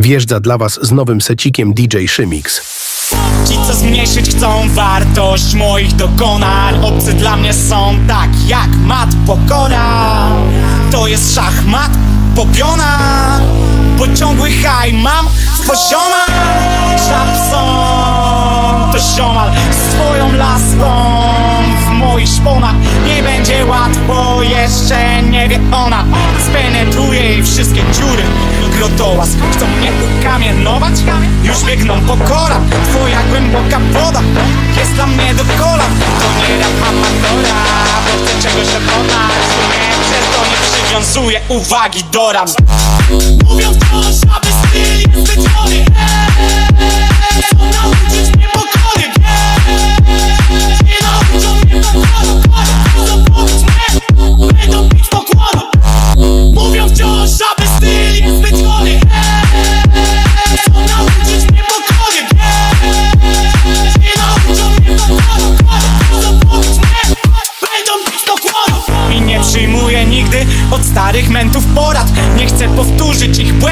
wjeżdża dla Was z nowym secikiem DJ Szymix. Ci, co zmniejszyć chcą wartość moich dokonań. Obcy dla mnie są tak jak mat pokora To jest szachmat popiona. Bo ciągły haj mam w poziomach. Szapson to ziomal z twoją laską. W moich szponach nie będzie łatwo Jeszcze nie wie ona. Spenetruje jej wszystkie dziury Grotołaz chcą mnie ukamienować? Już biegną po kolan. Twoja głęboka woda Jest dla mnie do kolan. To nie rap amatora Bo chcę czegoś dokonać Nie przez to nie przywiązuję uwagi do ram Mówią wciąż, aby styl jest wyciony Chcą nauczyć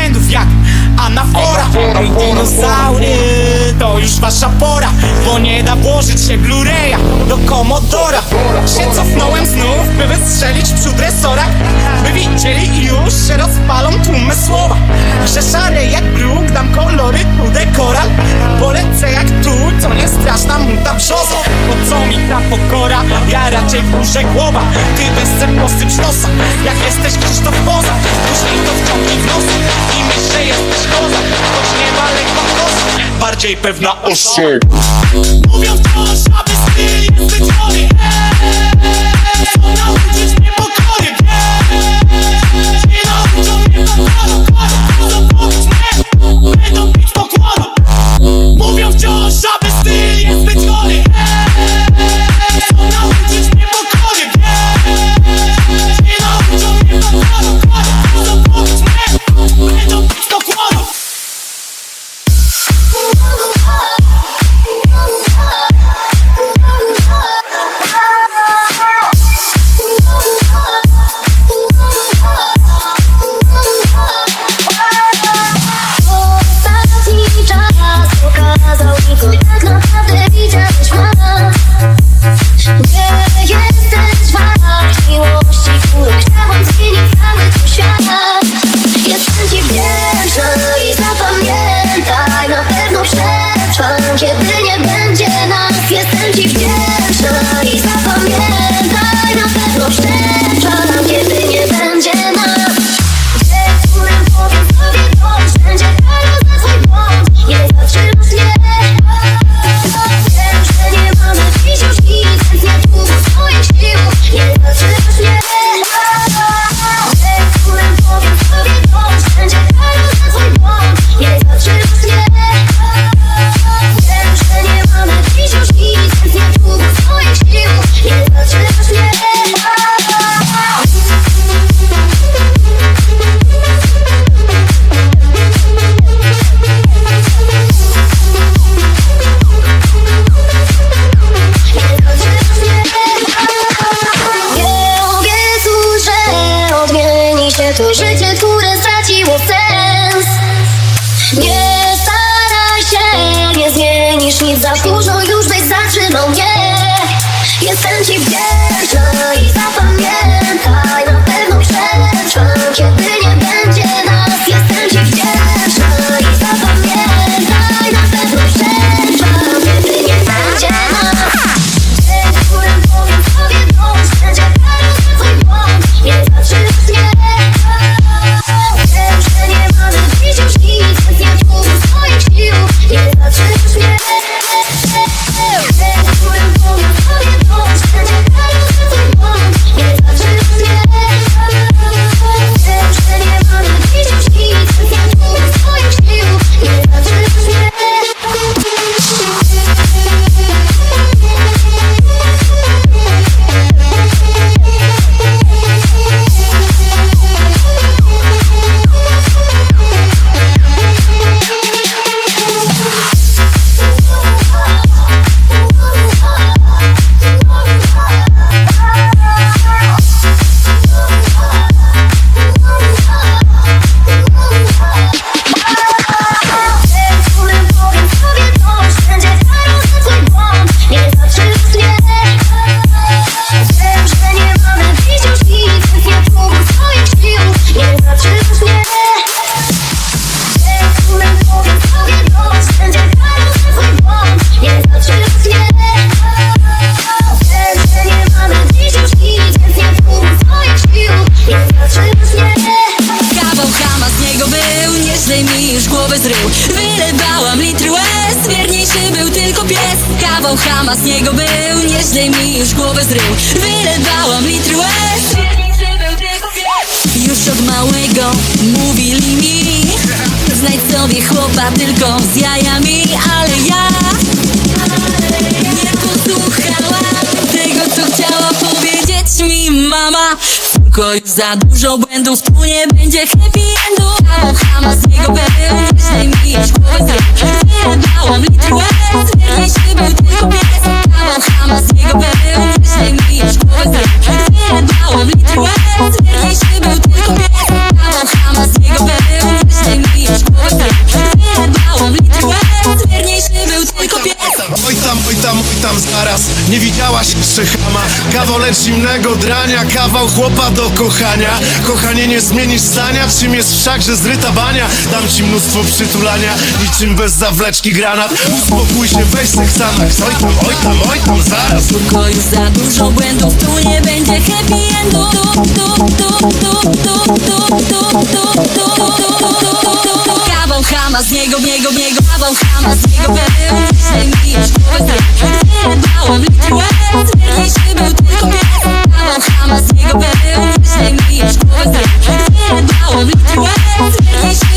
błędów jak anafora. Ej dinozaury, to już wasza pora Bo nie da włożyć się Blu-raya do Commodora. Się cofnąłem znów, by wystrzelić w przód resorach By widzieli i już się rozpalą tłumy słowa. Że szare jak bruk, dam kolory tu dekoral. Polecę jak tu, co nie straszna muta brzoza. Po co mi ta pokora, ja raczej kurzę głowa. Ty bez posypcz nosa, jak jesteś Krzysztof Poza Później to wciągnij w nos bardziej pewna osoba Mówią wciąż, aby styl Eee, odmieni się to głowę zrył Wylewałam litry łez Już od małego mówili mi Znajdź sobie chłopa tylko z jajami Ale ja nie posłuchałam tego, co chciała powiedzieć mi mama Już za dużo błędów, tu nie będzie happy endu. Kawał chama z niego był, nieźle mi już głowę Wyrywałam litr łez, wierniejszy był tylko pies Kawał chama z niego był, nieźle mi już głowę był tylko pies był, głowę tylko pies Oj tam, oj tam, oj tam zaraz. Nie widziałaś Szechama Kawał lecz zimnego drania Kawał chłopa do kochania Kochanie nie zmienisz zdania Czym jest wszakże zryta bania Dam ci mnóstwo przytulania Niczym bez zawleczki granat Uspokój się, weź seksanak Oj tam, oj tam, oj tam zaraz Tylko już za dużo błędów, tu nie będzie happy endu Tu, tu, tu, tu, tu, tu, tu, tu, tu, tu Kawał chama z niego, niego, niego Kawał chama z niego był. Nieźle mi już głowę zrył Wyrywałam litr łez Wierniejszy był tylko pies Kawał chama z niego był. Nieźle mi już głowę zrył Wyrywałam litr łez Wierniejszy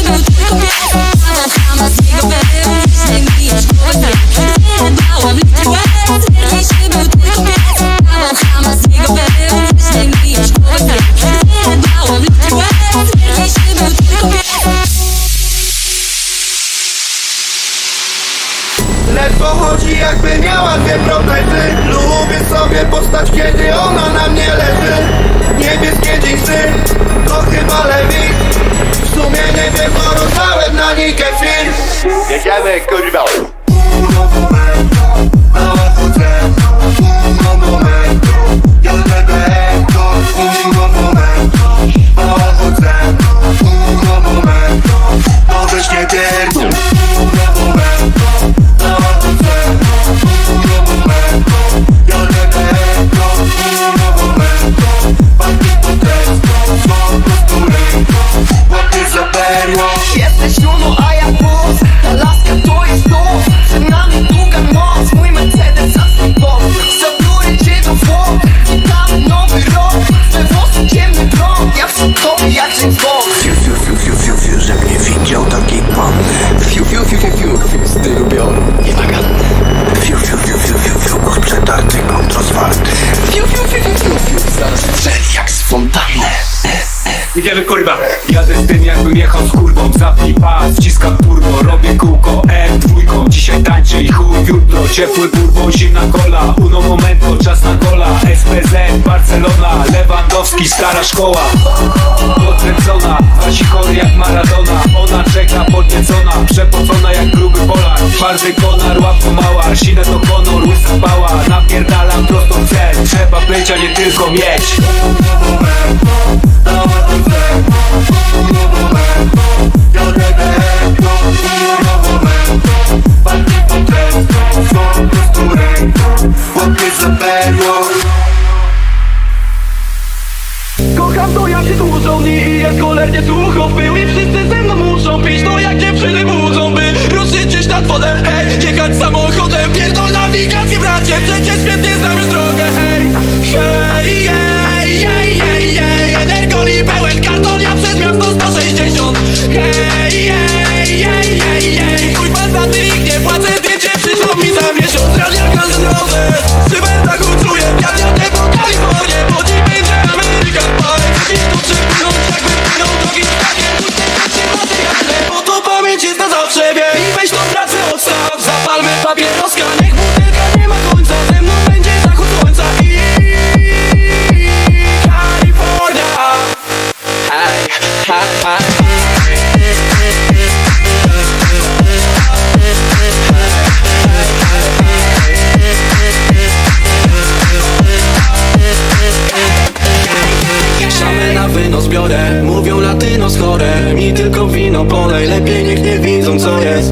Idziemy kurwa. Jadę z tym jakbym jechał z kurwą. Zapnij pas, wciskam turbo. Robię kółko M2 Dzisiaj tańczy i chuj jutro Ciepły turbo, zimna kola. Uno momento, czas na kola SPZ, Barcelona Lewandowski, stara szkoła. Podkręcona, wasi chory jak Maradona. Ona czeka podniecona. Przepocona jak gruby Polak Twardy konar, łapko mała Sinę to konor, łysa pała Napierdalam prosto w cel Trzeba być, a nie tylko mieć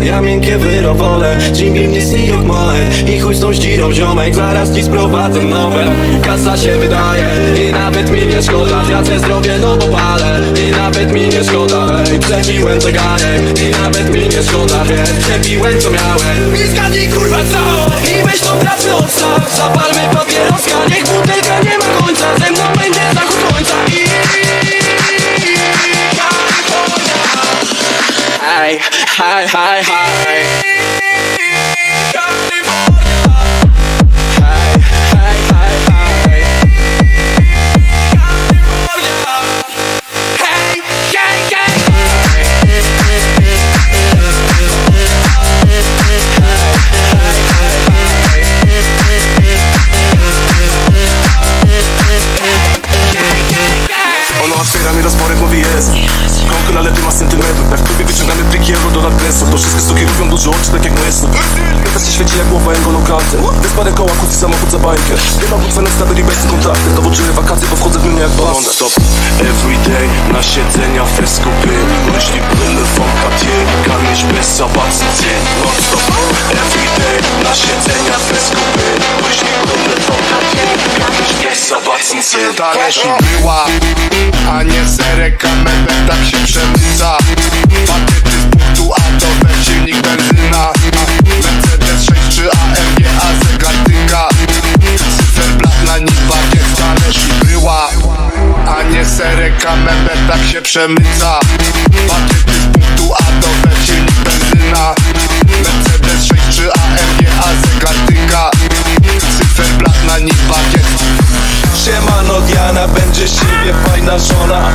Ja miękkie wyrowole, Jimmy mnie sijok moje. I chuj z tą ździrą ziomek, zaraz ci sprowadzę nowe Kasa się wydaje i nawet mi nie szkoda. Tracę zdrowie no bo palę. I nawet mi nie szkoda. Ej, przebiłem zegarek i nawet mi nie szkoda Wiesz, przebiłem co miałem. I zgadnij kurwa co? I weź tą pracę odstaw Zapalmy papieroska, niech butelka nie ma końca. Ze mną będzie zachód słońca I nadpresu To wszystkie stoki robią dużo oczy, tak jak Nesto Teraz się świeci jak głowa Engolo Kante Bez parę koła, kusi samochód za bajkę. Nie ma butwene stabyli bez kontakty Dowoczymy wakacje, bo wchodzę w mnie jak bond stop. Everyday na siedzenia fest kupy Myśli Cartier Kann nicht besser wachsen sehen Non stop. Everyday na siedzenia fest kupy Myśli Cartier Kann nicht besser wachsen sehen Talerz i była, a nie serek kamerę tak się przemyca Pakiety silnik benzyna. Mercedes 6 czy AMG, a zegar tyka Cyferblat na nim bakiet, talerz i była. A nie serek kamerę tak się przemyca. Pakiety z punktu A do B, silnik benzyna. Mercedes 6 czy AMG, a zegar tyka Cyferblat na nim bakiet Siemano Diana, będzie z ciebie fajna żona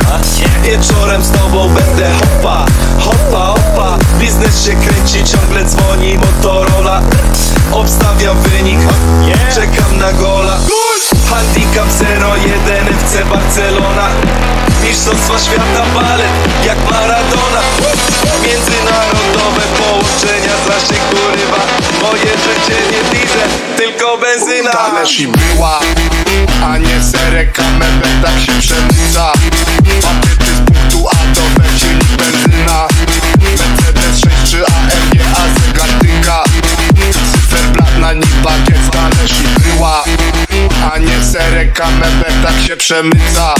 Wieczorem z tobą będę. Hopa, hopa, hopa Biznes się kręci, ciągle dzwoni Motorola. Obstawiam wynik, czekam na gola. Handicap 0-1 FC Barcelona. Mistrzostwa świata balet, jak Maradona. Międzynarodowe połączenia, zna się kurywa. Moje życie nie diesel, tylko benzyna. Talerz i była, a nie serek kamerę tak się przemyca. Pakiety przemyca